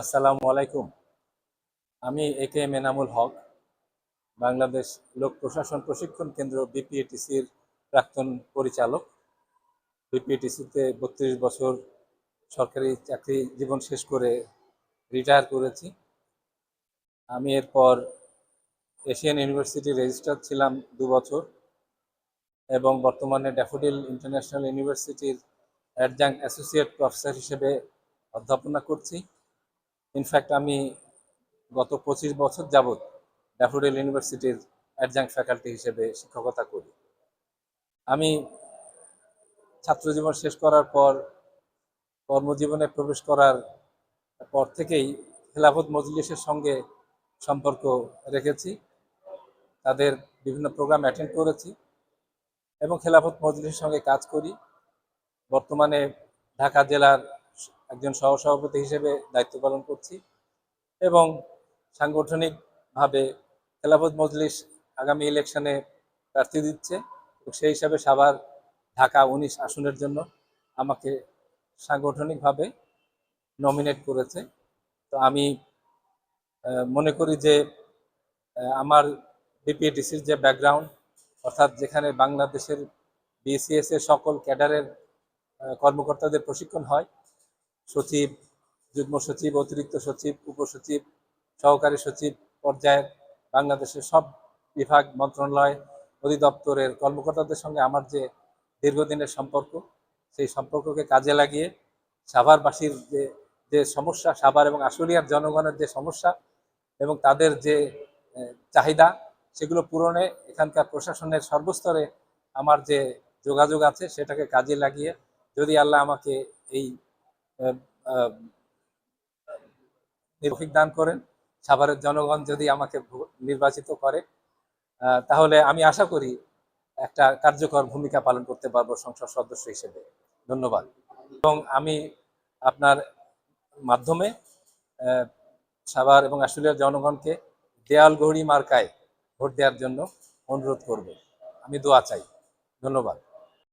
আসসালামু আলাইকুম। আমি A K M Enamul Haque, Bangladesh লোক প্রশাসন প্রশিক্ষণ কেন্দ্র বিপিএটিসির প্রাক্তন পরিচালক। বিপিএটিসিতে বত্রিশ বছর সরকারি চাকরি জীবন শেষ করে রিটায়ার করেছি। আমি এরপর এশিয়ান ইউনিভার্সিটি রেজিস্ট্রার ছিলাম দু বছর এবং বর্তমানে ড্যাফোডিল ইন্টারন্যাশনাল ইউনিভার্সিটির অ্যাডজাঙ্ক অ্যাসোসিয়েট প্রফেসর হিসেবে অধ্যাপনা করছি। ইনফ্যাক্ট আমি গত পঁচিশ বছর যাবৎ ড্যাফোডিল ইউনিভার্সিটির অ্যাডজাঙ্ক ফ্যাকাল্টি হিসেবে শিক্ষকতা করি। আমি ছাত্রজীবন শেষ করার পর, কর্মজীবনে প্রবেশ করার পর থেকেই খেলাফত মজলিসের সঙ্গে সম্পর্ক রেখেছি। তাদের বিভিন্ন প্রোগ্রাম অ্যাটেন্ড করেছি এবং খেলাফত মজলিসের সঙ্গে কাজ করি। বর্তমানে ঢাকা জেলার একজন সহসভাপতি হিসেবে দায়িত্ব পালন করছি এবং সাংগঠনিকভাবে খেলাফত মজলিস আগামী ইলেকশনে প্রার্থী দিচ্ছে সেই হিসাবে সাভার, ঢাকা উনিশ আসনের জন্য আমাকে সাংগঠনিকভাবে নমিনেট করেছে। তো আমি মনে করি যে আমার বিপিএটিসির যে ব্যাকগ্রাউন্ড অর্থাৎ যেখানে বাংলাদেশের বিসিএস এর সকল ক্যাডারের কর্মকর্তাদের প্রশিক্ষণ হয় সচিব, যুগ্ম সচিব, অতিরিক্ত সচিব, উপসচিব, সহকারী সচিব পর্যায়ের বাংলাদেশের সব বিভাগ মন্ত্রণালয় অধিদপ্তরের কর্মকর্তাদের সঙ্গে আমার যে দীর্ঘদিনের সম্পর্ক, সেই সম্পর্ককে কাজে লাগিয়ে সাভারবাসীর যে যে সমস্যা, সাভার এবং আশুলিয়ার জনগণের যে সমস্যা এবং তাদের যে চাহিদা, সেগুলো পূরণে এখানকার প্রশাসনের সর্বস্তরে আমার যে যোগাযোগ আছে, সেটাকে কাজে লাগিয়ে যদি আল্লাহ আমাকে এই নির্ভীক দান করেন। সাভারের জনগণ যদি আমাকে নির্বাচিত করে তাহলে আমি আশা করি একটা কার্যকর ভূমিকা পালন করতে পারব সংসদ সদস্য হিসেবে। ধন্যবাদ। এবং আমি আপনার মাধ্যমে সাভার এবং আশুলিয়ার জনগণকে দেয়াল গৌরী মার্কায় ভোট দেওয়ার জন্য অনুরোধ করব। আমি দোয়া চাই। ধন্যবাদ।